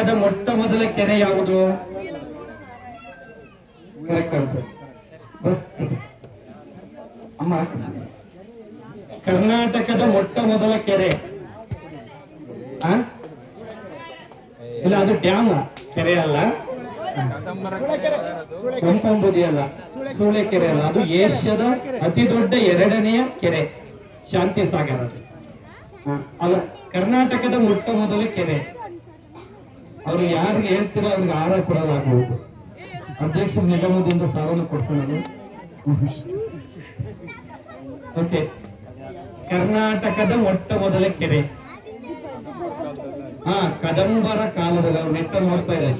ಕರ್ನಾಟಕದ ಮೊಟ್ಟ ಮೊದಲ ಕೆರೆ ಯಾವುದು. ಅಮ್ಮ ಕರ್ನಾಟಕದ ಮೊಟ್ಟ ಮೊದಲ ಕೆರೆ? ಇಲ್ಲ, ಅದು ಡ್ಯಾಮ್. ಕೆರೆ ಅಲ್ಲ. ಕೆಂಪಂಬುದಿ ಅಲ್ಲ. ಸೂಳೆ ಕೆರೆ ಅಲ್ಲ. ಅದು ಏಷ್ಯಾದ ಅತಿ ದೊಡ್ಡ ಎರಡನೆಯ ಕೆರೆ. ಶಾಂತಿ ಸಾಗರ. ಅಲ್ಲ, ಕರ್ನಾಟಕದ ಮೊಟ್ಟ ಮೊದಲ ಕೆರೆ. ಅವ್ರು ಯಾರಿಗೆ ಹೇಳ್ತೀರೋ ಅವ್ರಿಗೆ ಆಹಾರ ಕೊಡಲಾಗುವುದು. ಅಧ್ಯಕ್ಷ ನಿಗಮದಿಂದ ಸಾಲನ್ನು ಕೊಡ್ಸೋಣ ಓಕೆ. ಕರ್ನಾಟಕದ ಮೊಟ್ಟ ಮೊದಲ ಕೆರೆ. ಹಾ, ಕದಂಬರ ಕಾಲದಲ್ಲಿ ಅವ್ರು ನೆಟ್ಟ ನೋಡ್ತಾ ಇದ್ದಾರೆ.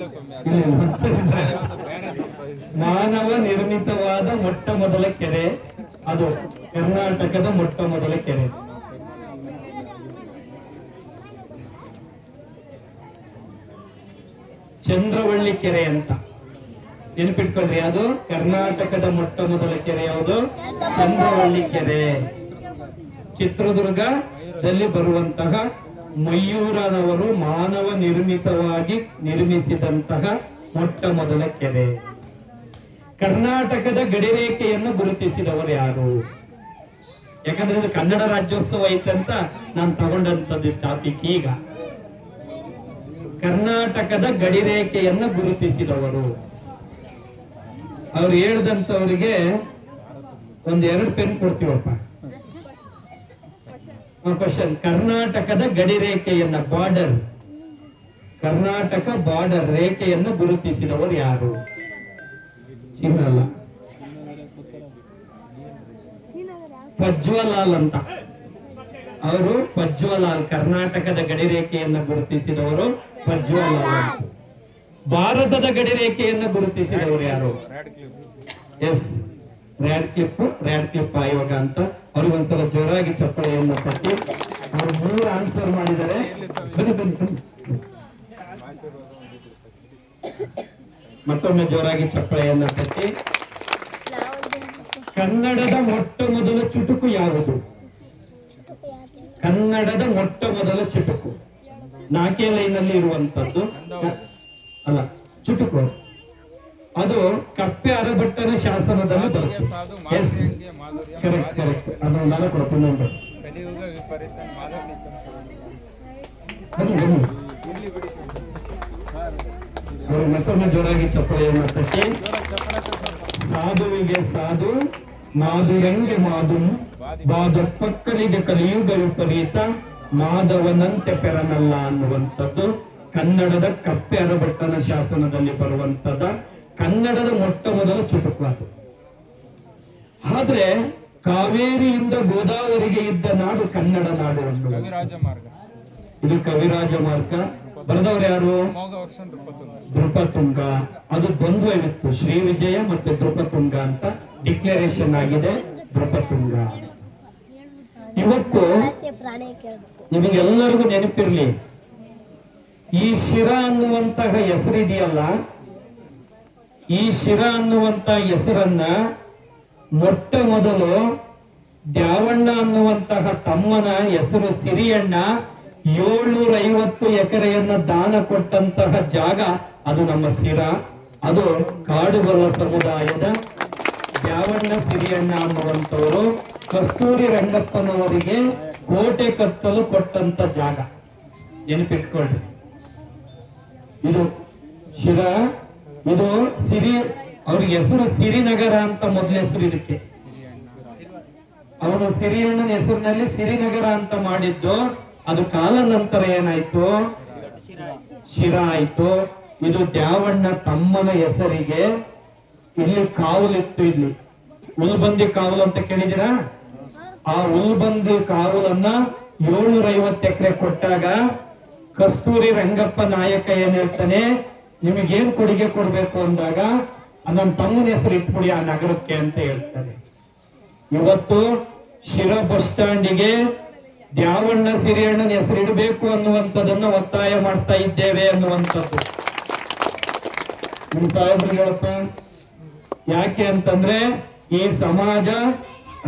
ಮಾನವ ನಿರ್ಮಿತವಾದ ಮೊಟ್ಟ ಮೊದಲ ಕೆರೆ. ಅದು ಕರ್ನಾಟಕದ ಮೊಟ್ಟ ಮೊದಲ ಕೆರೆ. ಚಂದ್ರವಳ್ಳಿ ಕೆರೆ ಅಂತ. ನೆನ್ಪಿಟ್ಕೊಳ್ರಿ, ಅದು ಕರ್ನಾಟಕದ ಮೊಟ್ಟ ಮೊದಲ ಕೆರೆ ಯಾವುದು? ಚಂದ್ರವಳ್ಳಿ ಕೆರೆ. ಚಿತ್ರದುರ್ಗದಲ್ಲಿ ಬರುವಂತಹ ಮಯೂರನವರು ಮಾನವ ನಿರ್ಮಿತವಾಗಿ ನಿರ್ಮಿಸಿದಂತಹ ಮೊಟ್ಟ ಮೊದಲ ಕೆರೆ. ಕರ್ನಾಟಕದ ಗಡಿರೇಖೆಯನ್ನು ಗುರುತಿಸಿದವರು ಯಾರು? ಯಾಕಂದ್ರೆ ಇದು ಕನ್ನಡ ರಾಜ್ಯೋತ್ಸವ ಐತಂತ ನಾನು ತಗೊಂಡಂತದ್ದು ಟಾಪಿಕ್ ಈಗ. ಕರ್ನಾಟಕದ ಗಡಿರೇಖೆಯನ್ನು ಗುರುತಿಸಿದವರು. ಅವ್ರು ಹೇಳ್ದಂತವರಿಗೆ ಒಂದ್ ಎರಡು ಪೆನ್ ಕೊಡ್ತೀವಪ್ಪ. ಕ್ವಶನ್ ಕರ್ನಾಟಕದ ಗಡಿರೇಖೆಯನ್ನ ಬಾರ್ಡರ್ ಕರ್ನಾಟಕ ಬಾರ್ಡರ್ ರೇಖೆಯನ್ನು ಗುರುತಿಸಿದವರು ಯಾರು? ಚೀನಲ್ಲ ಪಜ್ವಲಾಲ್ ಅಂತ. ಅವರು ಪಜ್ವಲಾಲ್ ಕರ್ನಾಟಕದ ಗಡಿರೇಖೆಯನ್ನು ಗುರುತಿಸಿದವರು. ಗಡಿ ಭಾರತದ ಗಡಿರೇಖೆಯನ್ನು ಗುರುತಿಸಿದವರು ಯಾರು? Yes, Radcliffe Radcliffe ಆಯೋಗ ಅಂತ. ಅವ್ರಿಗೆ ಒಂದ್ಸಲ ಜೋರಾಗಿ ಚಪ್ಪಳೆಯನ್ನು ತಟ್ಟಿ, ಅವ್ರು ಮೂರು ಆನ್ಸರ್ ಬನ್ನಿ ಮತ್ತೊಮ್ಮೆ ಜೋರಾಗಿ ಚಪ್ಪಳೆಯನ್ನು ತಟ್ಟಿ. ಕನ್ನಡದ ಮೊಟ್ಟ ಮೊದಲ ಚುಟುಕು ಯಾವುದು? ಕನ್ನಡದ ಮೊಟ್ಟ ಮೊದಲ ಚುಟುಕು. ನಾಲ್ಕೇ ಲೈನಲ್ಲಿ ಇರುವಂತದ್ದು ಅಲ್ಲ, ಚುಟುಕು. ಅದು ಕಪ್ಪೆ ಅರಭಟ್ಟನ ಶಾಸನದಲ್ಲಿ ಬರುತ್ತೆ. ಎಸ್ ಕರೆಕ್ಟ್ ಕರೆಕ್ಟ್ ಅದು ನಾಲ್ಕು ಕೊಡಪ್ಪ ಇನ್ನೊಂದು ಮತ್ತೊಮ್ಮೆ ಜೋರಾಗಿ ಚಪ್ಪಳೆಯನ್ನು ತಟ್ಟಿ ಸಾಧುವಿಗೆ ಸಾಧು, ಮಾಧುರಂಗೆ ಮಾಧು ಬಾದಪ್ಪಕ್ಕನಿಗೆ ಕಲಿಯುಗ ವಿಪರೀತ. ಮಾಧವನಂತೆ ಪೆರನಲ್ಲ ಅನ್ನುವಂಥದ್ದು ಕನ್ನಡದ ಕಪ್ಪೆ ಅರಭಟ್ಟನ ಶಾಸನದಲ್ಲಿ ಬರುವಂತದ ಕನ್ನಡದ ಮೊಟ್ಟ ಮೊದಲ ಚುಟುಕು ಅದು. ಆದ್ರೆ ಕಾವೇರಿಯಿಂದ ಗೋದಾವರಿಗೆ ಇದ್ದ ನಾಡು ಕನ್ನಡ ನಾಡು ಅನ್ನುವುದು ಕವಿರಾಜ ಮಾರ್ಗ. ಇದು ಕವಿರಾಜ ಮಾರ್ಗ. ಬರೆದವ್ರು ಯಾರು? ದೃಪತುಂಗ ಅದು ದ್ವಂದ್ವವಿತ್ತು ಶ್ರೀ ವಿಜಯ ಮತ್ತೆ ದೃಪತುಂಗ ಅಂತ ಡಿಕ್ಲರೇಷನ್ ಆಗಿದೆ ದೃಪತುಂಗ ಇವತ್ತು ನಿಮಗೆಲ್ಲರಿಗೂ ನೆನಪಿರ್ಲಿ. ಈ ಶಿರ ಅನ್ನುವಂತಹ ಹೆಸರಿದೆಯಲ್ಲ? ಈ ಶಿರ ಅನ್ನುವಂತ ಹೆಸರನ್ನ ಮೊಟ್ಟ ಮೊದಲು ದ್ಯಾವಣ್ಣ ಅನ್ನುವಂತಹ ತಮ್ಮನ ಹೆಸರು ಸಿರಿಯಣ್ಣ ಏಳ್ನೂರ ಐವತ್ತು ಎಕರೆಯನ್ನ ದಾನ ಕೊಟ್ಟಂತಹ ಜಾಗ ಅದು ನಮ್ಮ ಸಿರ ಅದು ಕಾಡುಗೊಲ್ಲ ಸಮುದಾಯದ ದ್ಯಾವಣ್ಣ ಸಿರಿಯಣ್ಣ ಅನ್ನುವಂಥವರು. ಕಸ್ತೂರಿ ರಂಗಪ್ಪನವರಿಗೆ ಕೋಟೆ ಕಟ್ಟಲು ಕೊಟ್ಟಂತ ಜಾಗ. ನೆನಪಿಟ್ಕೊಳ್ರಿ. ಇದು ಶಿರ, ಇದು ಸಿರಿ ಅವ್ರಿಗೆ ಹೆಸರು ಸಿರಿನಗರ ಅಂತ ಮೊದಲ ಹೆಸರು ಇದಕ್ಕೆ. ಅವನು ಸಿರಿಯಣ್ಣನ ಹೆಸರಿನಲ್ಲಿ ಸಿರಿನಗರ ಅಂತ ಮಾಡಿದ್ದು, ಅದು ಕಾಲ ನಂತರ ಏನಾಯ್ತು? ಶಿರ ಆಯ್ತು. ಇದು ದ್ಯಾವಣ್ಣ ತಮ್ಮನ ಹೆಸರಿಗೆ ಇಲ್ಲಿ ಕಾವಲಿತ್ತು ಇಲ್ಲಿ. ಮುಲ್ಬಂದಿ ಕಾವಲು ಅಂತ ಕೇಳಿದಿರಾ ಆ ಉಲ್ಬಂದಿ ಕಾವಲನ್ನ ಏಳ್ನೂರ ಐವತ್ತು ಎಕರೆ ಕೊಟ್ಟಾಗ ಕಸ್ತೂರಿ ರಂಗಪ್ಪ ನಾಯಕ ಏನ್ ಹೇಳ್ತಾನೆ, ನಿಮಗೇನ್ ಕೊಡುಗೆ ಕೊಡ್ಬೇಕು? ಅಂದಾಗ ನನ್ನ ತಮ್ಮನ ಹೆಸರು ಇಟ್ಬಿಡಿ ಆ ನಗರಕ್ಕೆ, ಅಂತ ಹೇಳ್ತಾರೆ ಇವತ್ತು ಶಿರ ಬಸ್ ಸ್ಟ್ಯಾಂಡಿಗೆ ದ್ಯಾವಣ್ಣ ಸಿರಿಯಣ್ಣನ ಹೆಸರು ಇಡಬೇಕು ಅನ್ನುವಂಥದ್ದನ್ನ ಒತ್ತಾಯ ಮಾಡ್ತಾ ಇದ್ದೇವೆ ಅನ್ನುವಂಥದ್ದು. ನಿಮ್ ಹೇಳಪ್ಪ. ಯಾಕೆ ಅಂತಂದ್ರೆ, ಈ ಸಮಾಜ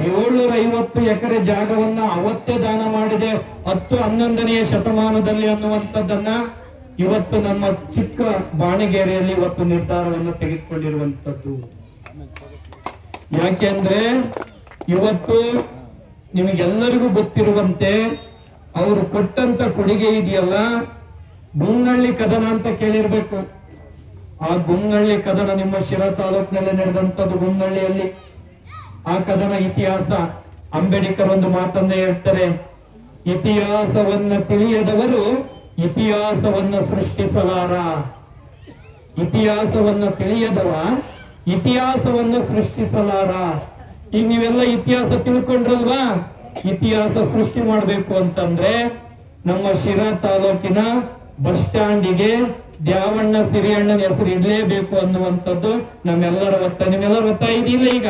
ಏಳ್ನೂರ ಐವತ್ತು ಎಕರೆ ಜಾಗವನ್ನ ಅವತ್ತೇ ದಾನ ಮಾಡಿದೆ. ಹತ್ತು ಹನ್ನೊಂದನೆಯ ಶತಮಾನದಲ್ಲಿ ಅನ್ನುವಂಥದ್ದನ್ನ ಇವತ್ತು ನಮ್ಮ ಚಿಕ್ಕ ಬಾಣಿಗೆರೆಯಲ್ಲಿ ಇವತ್ತು ನಿರ್ಧಾರವನ್ನು ತೆಗೆದುಕೊಂಡಿರುವಂತದ್ದು ಯಾಕೆಂದ್ರೆ ಇವತ್ತು ನಿಮಗೆಲ್ಲರಿಗೂ ಗೊತ್ತಿರುವಂತೆ ಅವರು ಕೊಟ್ಟಂತ ಕೊಡುಗೆ ಇದೆಯಲ್ಲ? ಗುಂಗಳ್ಳಿ ಕದನ ಅಂತ ಕೇಳಿರ್ಬೇಕು. ಆ ಗುಂಗಳ್ಳಿ ಕದನ ನಿಮ್ಮ ಶಿರಾ ತಾಲೂಕಿನಲ್ಲಿ ನಡೆದಂತದ್ದು ಗುಂಗಳ್ಳಿಯಲ್ಲಿ ಆ ಕದನ ಇತಿಹಾಸ ಅಂಬೇಡ್ಕರ್ ಒಂದು ಮಾತನ್ನ ಹೇಳ್ತಾರೆ. ಇತಿಹಾಸವನ್ನ ತಿಳಿಯದವರು ಇತಿಹಾಸವನ್ನ ಸೃಷ್ಟಿಸಲಾರ. ಇತಿಹಾಸವನ್ನ ತಿಳಿಯದವ ಇತಿಹಾಸವನ್ನ ಸೃಷ್ಟಿಸಲಾರ. ಈಗ ನೀವೆಲ್ಲ ಇತಿಹಾಸ ತಿಳ್ಕೊಂಡ್ರಲ್ವಾ? ಇತಿಹಾಸ ಸೃಷ್ಟಿ ಮಾಡ್ಬೇಕು ಅಂತಂದ್ರೆ ನಮ್ಮ ಶಿರಾ ತಾಲೂಕಿನ ಬಸ್ ಸ್ಟ್ಯಾಂಡಿಗೆ ದ್ಯಾವಣ್ಣ ಸಿರಿಯಣ್ಣನ ಹೆಸರು ಇರಲೇಬೇಕು ಅನ್ನುವಂಥದ್ದು ನಮ್ಮೆಲ್ಲರ ಒತ್ತ. ನಿಮ್ಮೆಲ್ಲರ ಒತ್ತಾಯ ಇದೆಯಲ್ಲ ಈಗ?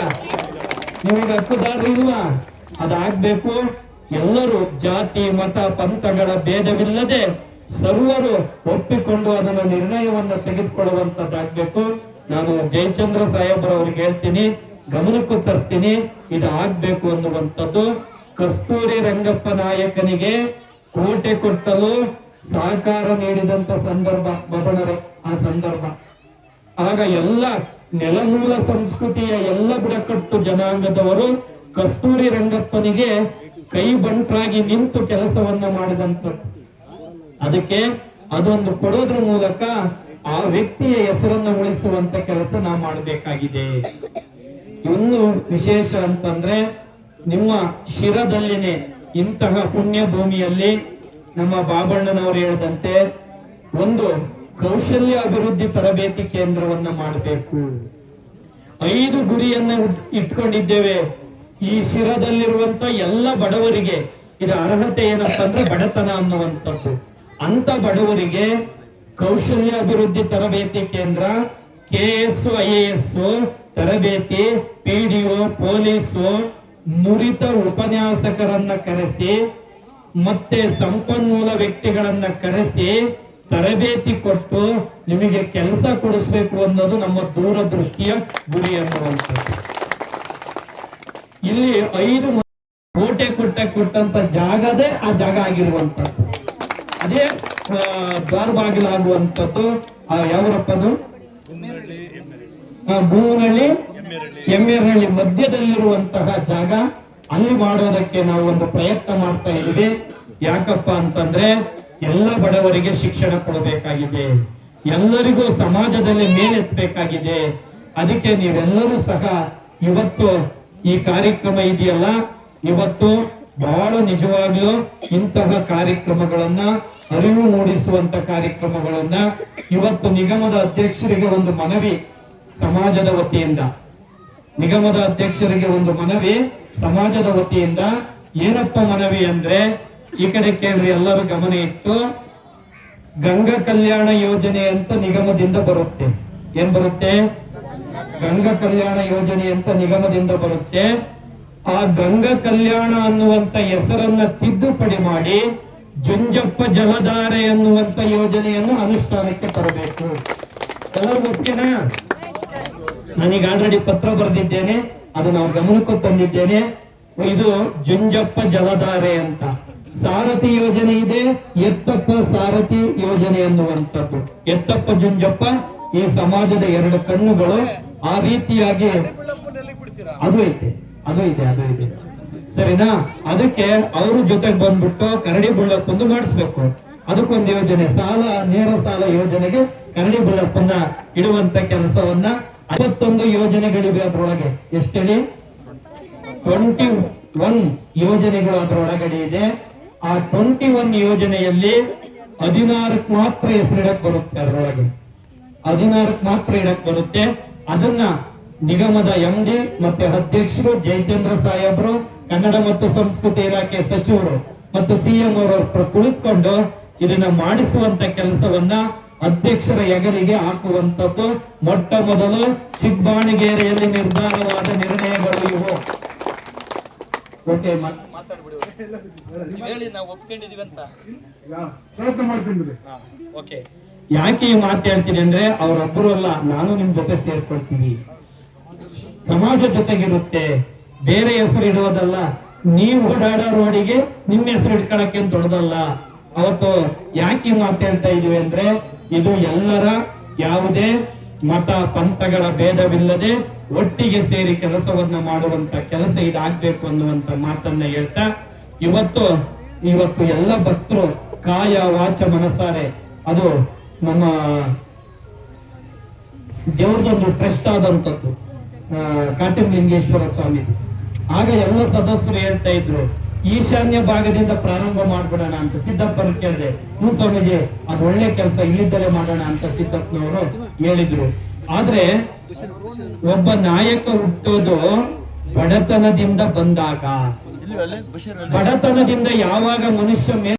ನಿಮಗೆ ಹಕ್ಕುದಾರರು ಇಲ್ವಾ ಅದಾಗ್ಬೇಕು. ಎಲ್ಲರೂ ಜಾತಿ, ಮತ, ಪಂಥಗಳ ಭೇದವಿಲ್ಲದೆ ಸರ್ವರು ಒಪ್ಪಿಕೊಂಡು ಅದನ್ನ ನಿರ್ಣಯವನ್ನು ತೆಗೆದುಕೊಳ್ಳುವಂತದ್ದಾಗ್ಬೇಕು. ನಾನು ಜಯಚಂದ್ರ ಸಾಹೇಬ್ರವ್ರಿಗೆ ಹೇಳ್ತೀನಿ, ಗಮನಕ್ಕೂ ತರ್ತೀನಿ ಇದು ಆಗ್ಬೇಕು ಅನ್ನುವಂಥದ್ದು. ಕಸ್ತೂರಿ ರಂಗಪ್ಪ ನಾಯಕನಿಗೆ ಕೋಟೆ ಕೊಟ್ಟಲು ಸಹಕಾರ ನೀಡಿದಂತ ಸಂದರ್ಭ ಬದನರೆ ಆ ಸಂದರ್ಭ. ಆಗ ಎಲ್ಲ ನೆಲಮೂಲ ಸಂಸ್ಕೃತಿಯ ಎಲ್ಲ ಬುಡಕಟ್ಟು ಜನಾಂಗದವರು ಕಸ್ತೂರಿ ರಂಗಪ್ಪನಿಗೆ ಕೈ ಬಂಟ್ರಾಗಿ ನಿಂತು ಕೆಲಸವನ್ನ ಮಾಡಿದಂತ ಅದಕ್ಕೆ ಅದೊಂದು ಕೊಡೋದ್ರ ಮೂಲಕ ಆ ವ್ಯಕ್ತಿಯ ಹೆಸರನ್ನ ಉಳಿಸುವಂತ ಕೆಲಸ ನಾವು ಮಾಡಬೇಕಾಗಿದೆ. ಇನ್ನು ವಿಶೇಷ ಅಂತಂದ್ರೆ ನಿಮ್ಮ ಶಿರದಲ್ಲಿನೇ ಇಂತಹ ಪುಣ್ಯ ಭೂಮಿಯಲ್ಲಿ ನಮ್ಮ ಬಾಬಣ್ಣನವರು ಹೇಳದಂತೆ ಒಂದು ಕೌಶಲ್ಯ ಅಭಿವೃದ್ಧಿ ತರಬೇತಿ ಕೇಂದ್ರವನ್ನ ಮಾಡಬೇಕು. ಐದು ಗುರಿಯನ್ನ ಇಟ್ಕೊಂಡಿದ್ದೇವೆ. ಈ ಶಿರದಲ್ಲಿರುವಂತ ಎಲ್ಲ ಬಡವರಿಗೆ ಇದು ಅರ್ಹತೆ ಏನಪ್ಪ ಅಂದ್ರೆ ಬಡತನ ಅನ್ನುವಂಥದ್ದು. ಅಂತ ಬಡವರಿಗೆ ಕೌಶಲ್ಯ ಅಭಿವೃದ್ಧಿ ತರಬೇತಿ ಕೇಂದ್ರ ಕೆ ಎಸ್ ಐ ತರಬೇತಿ ಪಿಡಿಒ ಪೊಲೀಸು, ನುರಿತ ಉಪನ್ಯಾಸಕರನ್ನ ಕರೆಸಿ, ಮತ್ತೆ ಸಂಪನ್ಮೂಲ ವ್ಯಕ್ತಿಗಳನ್ನ ಕರೆಸಿ ತರಬೇತಿ ಕೊಟ್ಟು ನಿಮಗೆ ಕೆಲಸ ಕೊಡಿಸ್ಬೇಕು ಅನ್ನೋದು ನಮ್ಮ ದೂರದೃಷ್ಟಿಯ ಗುರಿ ಅನ್ನುವಂಥದ್ದು ಇಲ್ಲಿ ಐದು ಕೋಟೆ ಕೊಟ್ಟ ಕೊಟ್ಟಂತ ಜಾಗದೇ ಆ ಜಾಗ ಆಗಿರುವಂತದ್ದು ಅದೇ ದಾರ್ಬಾಗಿಲಾಗುವಂಥದ್ದು ಯಾವ್ರಪ್ಪದು ಭೂಮನಹಳ್ಳಿ ಎಮ್ಮೆರಹಳ್ಳಿ ಮಧ್ಯದಲ್ಲಿರುವಂತಹ ಜಾಗ. ಅಲ್ಲಿ ಮಾಡೋದಕ್ಕೆ ನಾವು ಒಂದು ಪ್ರಯತ್ನ ಮಾಡ್ತಾ ಇದ್ದೀವಿ. ಯಾಕಪ್ಪ ಅಂತಂದ್ರೆ ಎಲ್ಲ ಬಡವರಿಗೆ ಶಿಕ್ಷಣ ಕೊಡಬೇಕಾಗಿದೆ. ಎಲ್ಲರಿಗೂ ಸಮಾಜದಲ್ಲಿ ಮೇಲೆತ್ತಬೇಕಾಗಿದೆ. ಅದಕ್ಕೆ ನೀವೆಲ್ಲರೂ ಸಹ ಇವತ್ತು ಈ ಕಾರ್ಯಕ್ರಮ ಇದೆಯಲ್ಲ? ಇವತ್ತು ಬಹಳ ನಿಜವಾಗ್ಲೂ ಇಂತಹ ಕಾರ್ಯಕ್ರಮಗಳನ್ನ, ಅರಿವು ಮೂಡಿಸುವಂತ ಕಾರ್ಯಕ್ರಮಗಳನ್ನ ಇವತ್ತು ನಿಗಮದ ಅಧ್ಯಕ್ಷರಿಗೆ ಒಂದು ಮನವಿ ಸಮಾಜದ ವತಿಯಿಂದ. ನಿಗಮದ ಅಧ್ಯಕ್ಷರಿಗೆ ಒಂದು ಮನವಿ ಸಮಾಜದ ವತಿಯಿಂದ. ಏನಪ್ಪ ಮನವಿ ಅಂದ್ರೆ ಈ ಕಡೆ ಕೇಳ್ರಿ, ಎಲ್ಲರೂ ಗಮನ ಇಟ್ಟು ಗಂಗಾ ಕಲ್ಯಾಣ ಯೋಜನೆ ಅಂತ ನಿಗಮದಿಂದ ಬರುತ್ತೆ. ಏನ್ ಬರುತ್ತೆ? ಗಂಗಾ ಕಲ್ಯಾಣ ಯೋಜನೆ ಅಂತ ನಿಗಮದಿಂದ ಬರುತ್ತೆ. ಆ ಗಂಗಾ ಕಲ್ಯಾಣ ಅನ್ನುವಂತ ಹೆಸರನ್ನ ತಿದ್ದುಪಡಿ ಮಾಡಿ ಜುಂಜಪ್ಪ ಜಲಧಾರೆ ಅನ್ನುವಂತ ಯೋಜನೆಯನ್ನು ಅನುಷ್ಠಾನಕ್ಕೆ ತರಬೇಕು. ಎಲ್ಲರೂ ಮುಖ್ಯನಾ? ನಾನೀಗ ಆಲ್ರೆಡಿ ಪತ್ರ ಬರೆದಿದ್ದೇನೆ ಅದು ನಾವು ಗಮನಕ್ಕೂ ತಂದಿದ್ದೇನೆ. ಇದು ಜುಂಜಪ್ಪ ಜಲಧಾರೆ ಅಂತ. ಸಾರಥಿ ಯೋಜನೆ ಇದೆ. ಎತ್ತಪ್ಪ ಸಾರಥಿ ಯೋಜನೆ ಅನ್ನುವಂಥದ್ದು ಎತ್ತಪ್ಪ ಜುಂಜಪ್ಪ, ಈ ಸಮಾಜದ ಎರಡು ಕಣ್ಣುಗಳು ಆ ರೀತಿಯಾಗಿ ಅದು ಐತೆ, ಅದು ಇದೆ ಅದು ಇದೆ ಸರಿನಾ? ಅದಕ್ಕೆ ಅವ್ರ ಜೊತೆಗೆ ಬಂದ್ಬಿಟ್ಟು ಕರಡಿ ಬುಳ್ಳಪ್ಪಂದು ಮಾಡಿಸ್ಬೇಕು. ಅದಕ್ಕೊಂದು ಯೋಜನೆ, ಸಾಲ, ನೇರ ಸಾಲ ಯೋಜನೆಗೆ ಕರಡಿ ಬುಳ್ಳಪ್ಪನ್ನ ಇಡುವಂತ ಕೆಲಸವನ್ನ ಐವತ್ತೊಂದು ಯೋಜನೆಗಳಿವೆ ಅದರೊಳಗೆ. ಎಷ್ಟೇಳಿ ಟ್ವೆಂಟಿ ಒನ್ ಯೋಜನೆಗಳು ಅದರೊಳಗಡೆ ಇದೆ. ಆ ಟ್ವೆಂಟಿ ಒನ್ ಯೋಜನೆಯಲ್ಲಿ ಹದಿನಾರಕ್ ಮಾತ್ರ ಹೆಸರಿಡಕ್ ಬರುತ್ತೆ ಅದರೊಳಗೆ. ಹದಿನಾರಕ್ ಮಾತ್ರ ಇಡಕ್ ಬರುತ್ತೆ. ಅದನ್ನ ನಿಗಮದ ಎಂ ಡಿ ಮತ್ತೆ ಅಧ್ಯಕ್ಷರು ಜಯಚಂದ್ರ ಸಾಹೇಬ್ರು, ಕನ್ನಡ ಮತ್ತು ಸಂಸ್ಕೃತಿ ಇಲಾಖೆ ಸಚಿವರು ಮತ್ತು ಸಿಎಂ ಅವರು ಕುಳಿತುಕೊಂಡು ಇದನ್ನ ಮಾಡಿಸುವಂತ ಕೆಲಸವನ್ನ ಅಧ್ಯಕ್ಷರ ಹೆಗಲಿಗೆ ಹಾಕುವಂತದ್ದು ಮೊಟ್ಟ ಮೊದಲು ನಿರ್ಧಾರವಾದ ನಿರ್ಣಯಗಳು ಇವು. ಓಕೆ ಹೇಳಿ ನಾವು ಒಪ್ಕೊಂಡಿದೀವಿ ಅಂತ. ಪ್ರಯತ್ನ ಮಾಡ್ತೀನಿ ಬಿಡಿ. ಓಕೆ ಯಾಕೆ ಈ ಮಾತಾಡ್ತೀನಿ ಅಂದ್ರೆ ಅವರೊಬ್ಬರು ಅಲ್ಲ ನಾನು ನಿಮ್ ಜೊತೆ ಸೇರ್ಕೊಳ್ತೀನಿ ಸಮಾಜ ಜೊತೆಗಿರುತ್ತೆ. ಬೇರೆ ಹೆಸರು ಇಡೋದಲ್ಲ ನೀವು ಓಡಾಡೋ ರೋಡಿಗೆ ನಿಮ್ಮ ಹೆಸರು ಇಟ್ಕೊಳಕ್ಕೆ ದೊಡ್ಡದಲ್ಲ. ಅವತ್ತು ಯಾಕೆ ಮಾತಾಡ್ತಾ ಇದೀವಿ ಅಂದ್ರೆ ಇದು ಎಲ್ಲರ ಯಾವುದೇ ಮತ ಪಂಥಗಳ ಭೇದವಿಲ್ಲದೆ ಒಟ್ಟಿಗೆ ಸೇರಿ ಕೆಲಸವನ್ನ ಮಾಡುವಂತ ಕೆಲಸ ಇದಾಗಬೇಕು ಅನ್ನುವಂತ ಮಾತನ್ನ ಹೇಳ್ತಾ, ಇವತ್ತು ಇವತ್ತು ಎಲ್ಲ ಭಕ್ತರು ಕಾಯ ವಾಚ ಮನಸಾರೆ. ಅದು ನಮ್ಮ ದೇವ್ರದೊಂದು ಟ್ರಸ್ಟ್ ಆದಂತದ್ದು ಕಾಟಿಮಲಿಂಗೇಶ್ವರ ಸ್ವಾಮಿ ಆಗ ಎಲ್ಲ ಸದಸ್ಯರು ಹೇಳ್ತಾ ಇದ್ರು ಈಶಾನ್ಯ ಭಾಗದಿಂದ ಪ್ರಾರಂಭ ಮಾಡ್ಬಿಡೋಣ ಅಂತ ಸಿದ್ದಪ್ಪನ ಕೇಳಿದೆ. ಹ್ಞೂ ಸ್ವಾಮೀಜಿ ಅದು ಒಳ್ಳೆ ಕೆಲಸ ಇಲ್ಲಿದ್ದಲೇ ಮಾಡೋಣ ಅಂತ ಸಿದ್ದಪ್ಪನವರು ಹೇಳಿದ್ರು. ಆದ್ರೆ ಒಬ್ಬ ನಾಯಕ ಹುಟ್ಟೋದು ಬಡತನದಿಂದ ಬಂದಾಗ. ಬಡತನದಿಂದ ಯಾವಾಗ ಮನುಷ್ಯ ಮೇಲೆ